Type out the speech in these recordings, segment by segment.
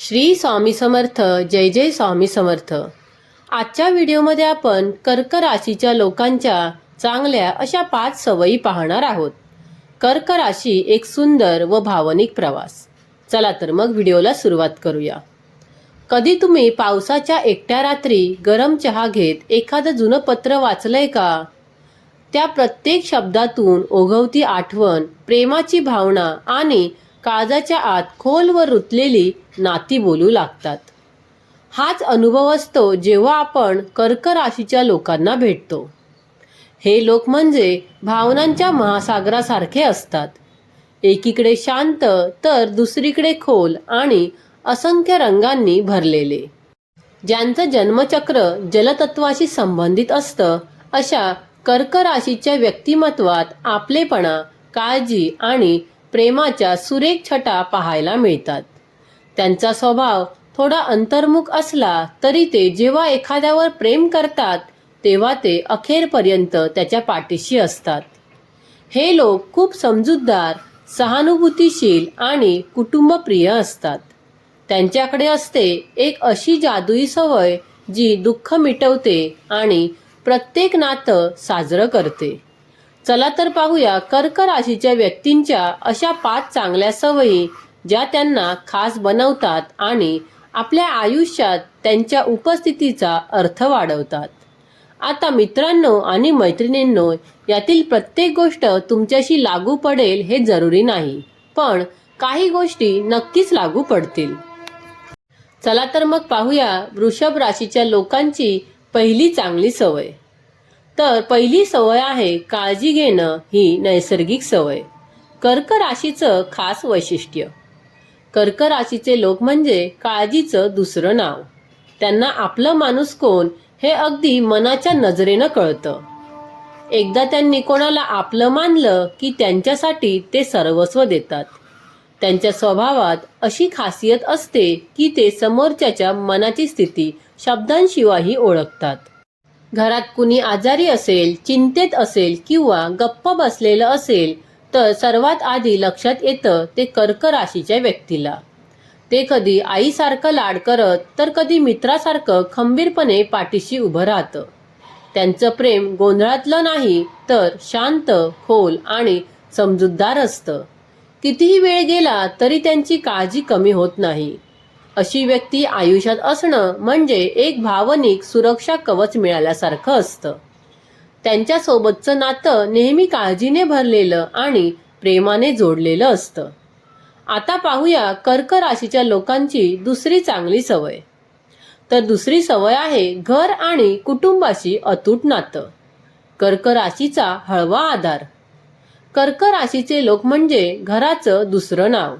श्री स्वामी समर्थ जय जय स्वामी समर्थ. आजच्या व्हिडिओमध्ये आपण कर्क राशीच्या लोकांच्या चांगल्या अशा पाच सवयी पाहणार आहोत. कर्क राशी एक सुंदर व भावनिक प्रवास. चला तर मग व्हिडिओला सुरुवात करूया. कधी तुम्ही पावसाच्या एकट्या रात्री गरम चहा घेत एखादं जुनं पत्र वाचलंय का? त्या प्रत्येक शब्दातून ओघवती आठवण प्रेमाची भावना आणि काळजाच्या आत खोलवर रुतलेली नाती बोलू लागतात. हाच अनुभव असतो जेव्हा आपण कर्क राशीच्या लोकांना भेटतो. हे लोक म्हणजे भावनांच्या महासागरासारखे असतात. एकीकडे शांत तर दुसरीकडे खोल आणि असंख्य रंगांनी भरलेले. ज्यांचं जन्मचक्र जलतत्वाशी संबंधित असतं अशा कर्क राशीच्या व्यक्तिमत्वात आपलेपणा काळजी आणि प्रेमाच्या सुरेख छटा पाहायला मिळतात. त्यांचा स्वभाव थोडा अंतर्मुख असला तरी ते जेव्हा एखाद्यावर प्रेम करतात तेव्हा ते अखेरपर्यंत त्याच्या पाठीशी असतात. हे लोक खूप समजूतदार सहानुभूतीशील आणि कुटुंबप्रिय असतात. त्यांच्याकडे असते एक अशी जादुई सवय जी दुःख मिटवते आणि प्रत्येक नातं साजरं करते. चला तर पाहूया कर्क राशीच्या व्यक्तींच्या अशा पाच चांगल्या सवयी ज्या त्यांना खास बनवतात आणि आपल्या आयुष्यात त्यांच्या उपस्थितीचा अर्थ वाढवतात. आता मित्रांनो आणि मैत्रिणींनो यातील प्रत्येक गोष्ट तुमच्याशी लागू पडेल हे जरुरी नाही पण काही गोष्टी नक्कीच लागू पडतील. चला तर मग पाहूया वृषभ राशीच्या लोकांची पहिली चांगली सवय. तर पहिली सवय आहे काळजी घेणं ही नैसर्गिक सवय. कर्क राशीचं खास वैशिष्ट्य. कर्क राशीचे लोक म्हणजे काळजीचं दुसरं नाव. त्यांना आपलं माणूस कोण हे अगदी मनाच्या नजरेनं कळतं. एकदा त्यांनी कोणाला आपलं मानलं की त्यांच्यासाठी ते सर्वस्व देतात. त्यांच्या स्वभावात अशी खासियत असते की ते समोरच्याच्या मनाची स्थिती शब्दांशिवायही ओळखतात. घरात कुणी आजारी असेल चिंतेत असेल किंवा गप्प बसलेलं असेल तर सर्वात आधी लक्षात येतं ते कर्क राशीच्या व्यक्तीला. ते कधी आईसारखं लाड करत तर कधी मित्रासारखं खंबीरपणे पाठीशी उभं राहतं. त्यांचं प्रेम गोंधळातलं नाही तर शांत खोल आणि समजूतदार असतं. कितीही वेळ गेला तरी त्यांची काळजी कमी होत नाही. अशी व्यक्ती आयुष्यात असणं म्हणजे एक भावनिक सुरक्षा कवच मिळाल्यासारखं असतं. त्यांच्यासोबतचं नातं नेहमी काळजीने भरलेलं आणि प्रेमाने जोडलेलं असतं. आता पाहूया कर्क राशीच्या लोकांची दुसरी चांगली सवय. तर दुसरी सवय आहे घर आणि कुटुंबाशी अतूट नातं. कर्क राशीचा हळवा आधार. कर्क राशीचे लोक म्हणजे घराचं दुसरं नाव.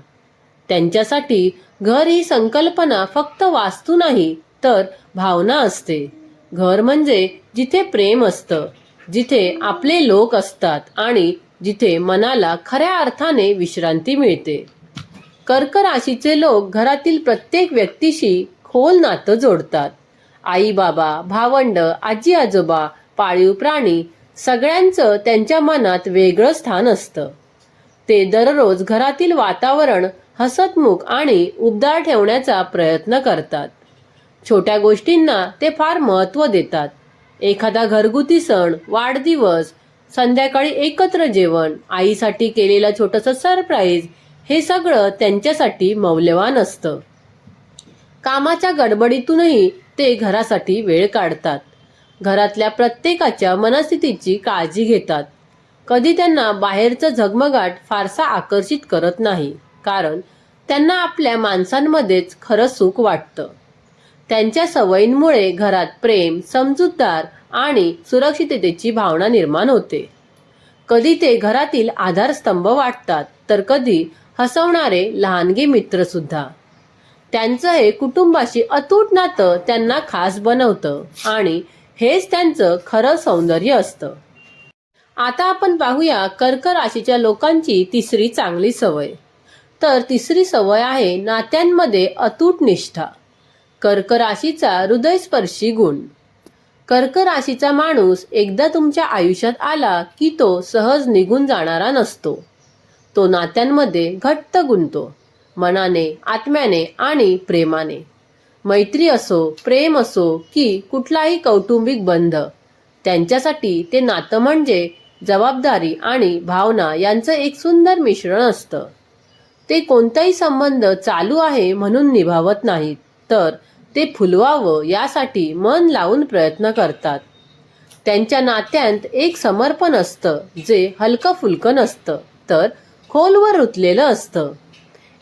त्यांच्यासाठी घर ही संकल्पना फक्त वास्तू नाही तर भावना असते. घर म्हणजे जिथे प्रेम असतं जिथे आपले लोक असतात आणि जिथे मनाला खऱ्या अर्थाने विश्रांती मिळते. कर्क राशीचे लोक घरातील प्रत्येक व्यक्तीशी खोल नातं जोडतात. आई बाबा भावंड आजी आजोबा पाळीव प्राणी सगळ्यांचं त्यांच्या मनात वेगळं स्थान असतं. ते दररोज घरातील वातावरण हसतमुख आणि उबदार ठेवण्याचा प्रयत्न करतात. छोट्या गोष्टींना ते फार महत्त्व देतात. एखादा घरगुती सण वाढदिवस संध्याकाळी एकत्र जेवण आईसाठी केलेलं छोटंसं सरप्राईज हे सगळं त्यांच्यासाठी मौल्यवान असतं. कामाच्या गडबडीतूनही ते घरासाठी वेळ काढतात. घरातल्या प्रत्येकाच्या मनस्थितीची काळजी घेतात. कधी त्यांना बाहेरचं झगमगाट फारसा आकर्षित करत नाही. कारण त्यांना आपल्या माणसांमध्येच खरं सुख वाटतं. त्यांच्या सवयींमुळे घरात प्रेम समजूतदार आणि सुरक्षिततेची भावना निर्माण होते. कधी ते घरातील आधारस्तंभ वाटतात तर कधी हसवणारे लहानगे मित्र सुद्धा. त्यांचं हे कुटुंबाशी अतूट नातं त्यांना खास बनवतं आणि हेच त्यांचं खरं सौंदर्य असतं. आता आपण पाहूया कर्क राशीच्या लोकांची तिसरी चांगली सवय. तर तिसरी सवय आहे नात्यांमध्ये अतूट निष्ठा कर्क राशीचा हृदयस्पर्शी गुण. कर्क राशीचा माणूस एकदा तुमच्या आयुष्यात आला की तो सहज निघून जाणारा नसतो. तो नात्यांमध्ये घट्ट गुंतो. मनाने आत्म्याने आणि प्रेमाने. मैत्री असो प्रेम असो की कुठलाही कौटुंबिक बंध त्यांच्यासाठी ते नातं म्हणजे जबाबदारी आणि भावना यांचं एक सुंदर मिश्रण असतं. ते कोणताही संबंध चालू आहे म्हणून निभावत नाहीत. तर ते फुलवावं यासाठी मन लावून प्रयत्न करतात. त्यांच्या नात्यांत एक समर्पण असतं जे हलकं फुलकं नसतं तर खोलवर रुतलेलं असतं.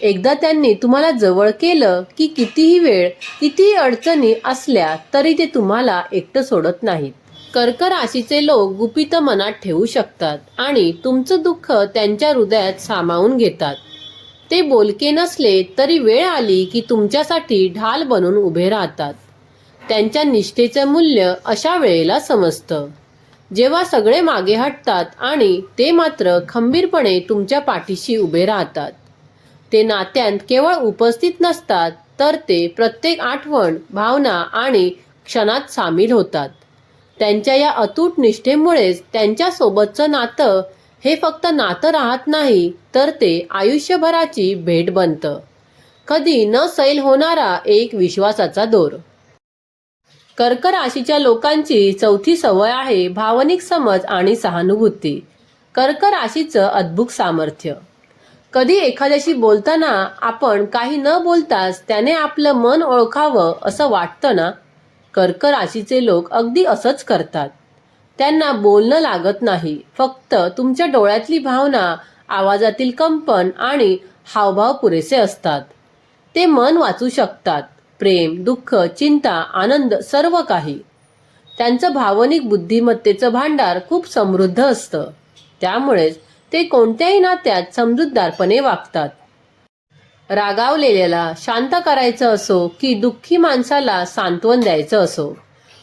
एकदा त्यांनी तुम्हाला जवळ केलं की कितीही वेळ कितीही अडचणी असल्या तरी ते तुम्हाला एकटं सोडत नाहीत. कर्क राशीचे लोक गुपित मनात ठेवू शकतात आणि तुमचं दुःख त्यांच्या हृदयात सामावून घेतात. ते बोलके नसले तरी वेळ आली की तुमच्यासाठी ढाल बनून उभे राहतात. त्यांच्या निष्ठेचं मूल्य अशा वेळेला समजतं. जेव्हा सगळे मागे हटतात आणि ते मात्र खंबीरपणे तुमच्या पाठीशी उभे राहतात. ते नात्यांत केवळ उपस्थित नसतात तर ते प्रत्येक आठवण भावना आणि क्षणात सामील होतात. त्यांच्या या अतूट निष्ठेमुळेच त्यांच्यासोबतचं नातं हे फक्त नातं राहत नाही तर ते आयुष्यभराची भेट बनतं. कधी न सैल होणारा एक विश्वासाचा दोर. कर्क राशीच्या लोकांची चौथी सवय आहे भावनिक समज आणि सहानुभूती. कर्क राशीचं अद्भुत सामर्थ्य. कधी एखाद्याशी बोलताना आपण काही न बोलताच त्याने आपलं मन ओळखावं असं वाटतं ना? कर्क राशीचे लोक अगदी असंच करतात. त्यांना बोलणं लागत नाही. फक्त तुमच्या डोळ्यातली भावना आवाजातील कंपन आणि हावभाव पुरेसे असतात. ते मन वाचू शकतात. प्रेम दुःख चिंता आनंद सर्व काही. त्यांचं भावनिक बुद्धिमत्तेचं भांडार खूप समृद्ध असतं. त्यामुळेच ते कोणत्याही नात्यात समजूतदारपणे वागतात. रागावलेल्याला शांत करायचं असो की दुःखी माणसाला सांत्वन द्यायचं असो.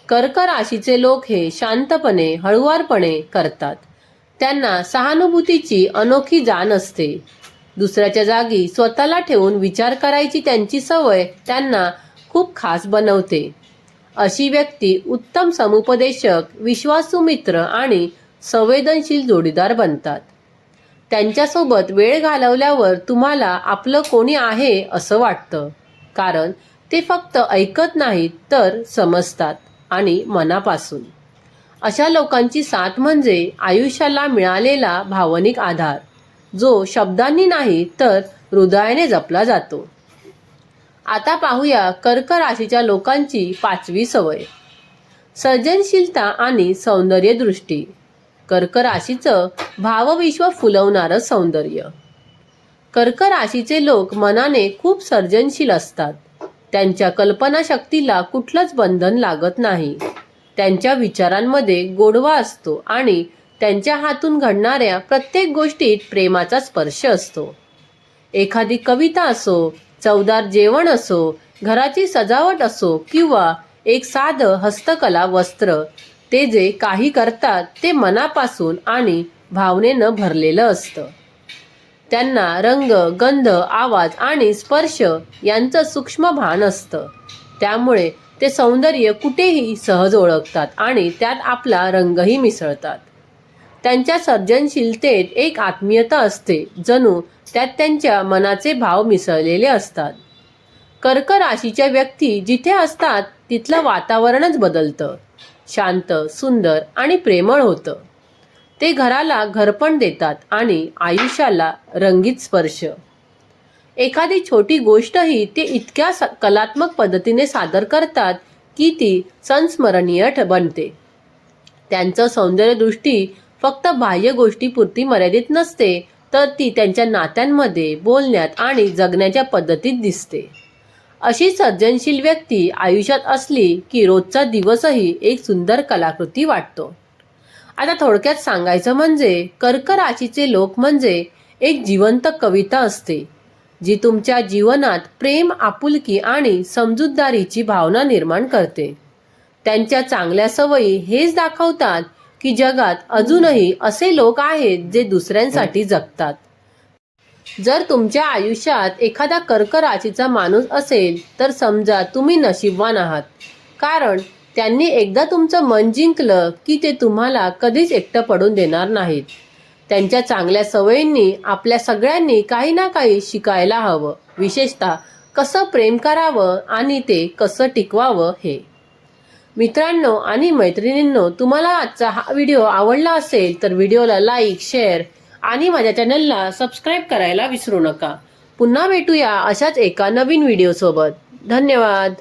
कर्क राशीचे लोक हे शांतपणे हळुवारपणे करतात. त्यांना सहानुभूतीची अनोखी जाण असते. दुसऱ्याच्या जागी स्वतःला ठेवून विचार करायची त्यांची सवय त्यांना खूप खास बनवते. अशी व्यक्ती उत्तम समुपदेशक विश्वासू मित्र आणि संवेदनशील जोडीदार बनतात. त्यांच्यासोबत वेळ घालवल्यावर तुम्हाला आपलं कोणी आहे असं वाटतं. कारण ते फक्त ऐकत नाहीत तर समजतात. आणि मनापासून. अशा लोकांची साथ म्हणजे आयुष्याला मिळालेला भावनिक आधार जो शब्दांनी नाही तर हृदयाने जपला जातो. आता पाहूया कर्क राशीच्या लोकांची पाचवी सवय. सर्जनशीलता आणि सौंदर्य दृष्टी कर्क राशीचं भावविश्व फुलवणारं सौंदर्य. कर्क राशीचे लोक मनाने खूप सर्जनशील असतात. त्यांच्या कल्पनाशक्तीला कुठलंच बंधन लागत नाही. त्यांच्या विचारांमध्ये गोडवा असतो आणि त्यांच्या हातून घडणाऱ्या प्रत्येक गोष्टीत प्रेमाचा स्पर्श असतो. एखादी कविता असो चवदार जेवण असो घराची सजावट असो किंवा एक साधं हस्तकला वस्त्र ते जे काही करतात ते मनापासून आणि भावनेनं भरलेलं असतं. त्यांना रंग गंध आवाज आणि स्पर्श यांचं सूक्ष्म भान असतं. त्यामुळे ते सौंदर्य कुठेही सहज ओळखतात आणि त्यात आपला रंगही मिसळतात. त्यांच्या सर्जनशीलतेत एक आत्मीयता असते जणू त्यात त्यांच्या मनाचे भाव मिसळलेले असतात. कर्क राशीच्या व्यक्ती जिथे असतात तिथलं वातावरणच बदलतं. शांत सुंदर आणि प्रेमळ होतं. ते घराला घरपण देतात आणि आयुष्याला रंगीत स्पर्श. एखादी छोटी गोष्टही ते इतक्या स- कलात्मक पद्धतीने सादर करतात की ती संस्मरणीय ठ- बनते. त्यांचं सौंदर्यदृष्टी फक्त बाह्य गोष्टीपुरती मर्यादित नसते तर ती त्यांच्या नात्यांमध्ये बोलण्यात आणि जगण्याच्या पद्धतीत दिसते. अशी सर्जनशील व्यक्ती आयुष्यात असली की रोजचा दिवसही एक सुंदर कलाकृती वाटतो. आता थोडक्यात सांगायचं म्हणजे कर्क राशीचे लोक म्हणजे एक जिवंत कविता असते जी तुमच्या जीवनात प्रेम आपुलकी आणि समजूतदारीची भावना निर्माण करते. त्यांच्या चांगल्या सवयी हेच दाखवतात की जगात अजूनही असे लोक आहेत जे दुसऱ्यांसाठी जगतात. जर तुमच्या आयुष्यात एखादा कर्क राशीचा माणूस असेल तर समजा तुम्ही नशीबवान आहात. कारण त्यांनी एकदा तुमचं मन जिंकलं की ते तुम्हाला कधीच एकटं पडून देणार नाहीत. त्यांच्या चांगल्या सवयींनी आपल्या सगळ्यांनी काही ना काही शिकायला हवं. विशेषतः कसं प्रेम करावं आणि ते कसं टिकवावं हे. मित्रांनो आणि मैत्रिणींनो तुम्हाला आजचा हा व्हिडिओ आवडला असेल तर व्हिडिओला लाईक शेअर आणि माझ्या चॅनलला सबस्क्राईब करायला विसरू नका. पुन्हा भेटूया अशाच एका नवीन व्हिडिओसोबत. धन्यवाद.